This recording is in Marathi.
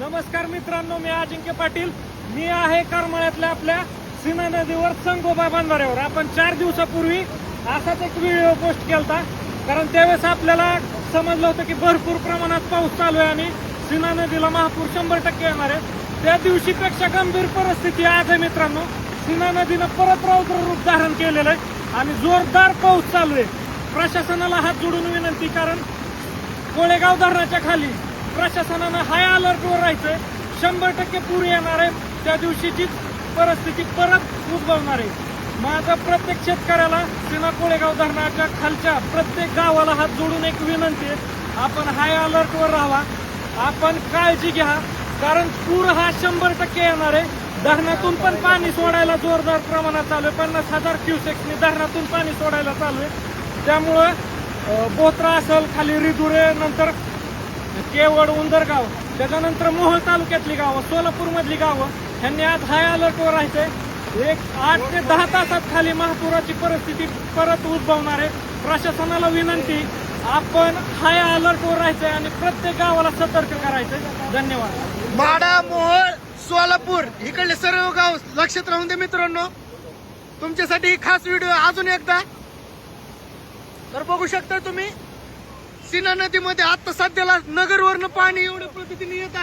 नमस्कार मित्रांनो मी अजिंक्य पाटील. मी आहे करमाळ्यातल्या आपल्या सीना नदीवर संगोबा बांधाऱ्यावर आपण चार दिवसापूर्वी असाच एक व्हिडिओ पोस्ट केलता. कारण त्यावेळेस आपल्याला समजलं होतं की भरपूर प्रमाणात पाऊस चालू आहे आणि सीना नदीला महापूर शंभर टक्के येणार आहे. त्या दिवशीपेक्षा गंभीर परिस्थिती आज आहे मित्रांनो. सीना नदीनं परत रौद्र रूप धारण केलेलं आहे आणि जोरदार पाऊस चालू आहे. प्रशासनाला हात जोडून विनंती कारण कोळेगाव धरणाच्या खाली प्रशासनानं हाय अलर्टवर राहायचं शंभर टक्के पूर येणार आहे. त्या दिवशीची परिस्थिती परत उद्भवणार आहे. माझा प्रत्येक शेतकऱ्याला सीना कोळेगाव धरणाच्या खालच्या प्रत्येक गावाला हात जोडून एक विनंती आहे. आपण हाय अलर्टवर राहावा. आपण काळजी घ्या. कारण पूर हा शंभर टक्के येणार आहे. धरणातून पण पाणी सोडायला जोरदार प्रमाणात चालू आहे. पन्नास हजार क्युसेक्सनी धरणातून पाणी सोडायला चालू आहे. त्यामुळं बोत्रा असेल खाली रिदुरे नंतर केवड उंदरगाव त्याच्यानंतर मोहोळ तालुक्यातली गावं सोलापूर मधली गावं ह्यांनी आज हाय अलर्टवर राहायचंय. एक आठ ते दहा तासात खाली महापुराची परिस्थिती परत उद्भवणार आहे. प्रशासनाला विनंती आपण हाय अलर्टवर राहायचंय आणि प्रत्येक गावाला सतर्क करायचंय. धन्यवाद. माडा मोहोळ सोलापूर इकडले सर्व गाव लक्षात राहून दे मित्रांनो. तुमच्यासाठी खास व्हिडिओ अजून एकदा. तर बघू शकता तुम्ही सीना नदीमध्ये आता सध्याला नगरवरनं पाणी एवढ्या पद्धतीने येत आहे.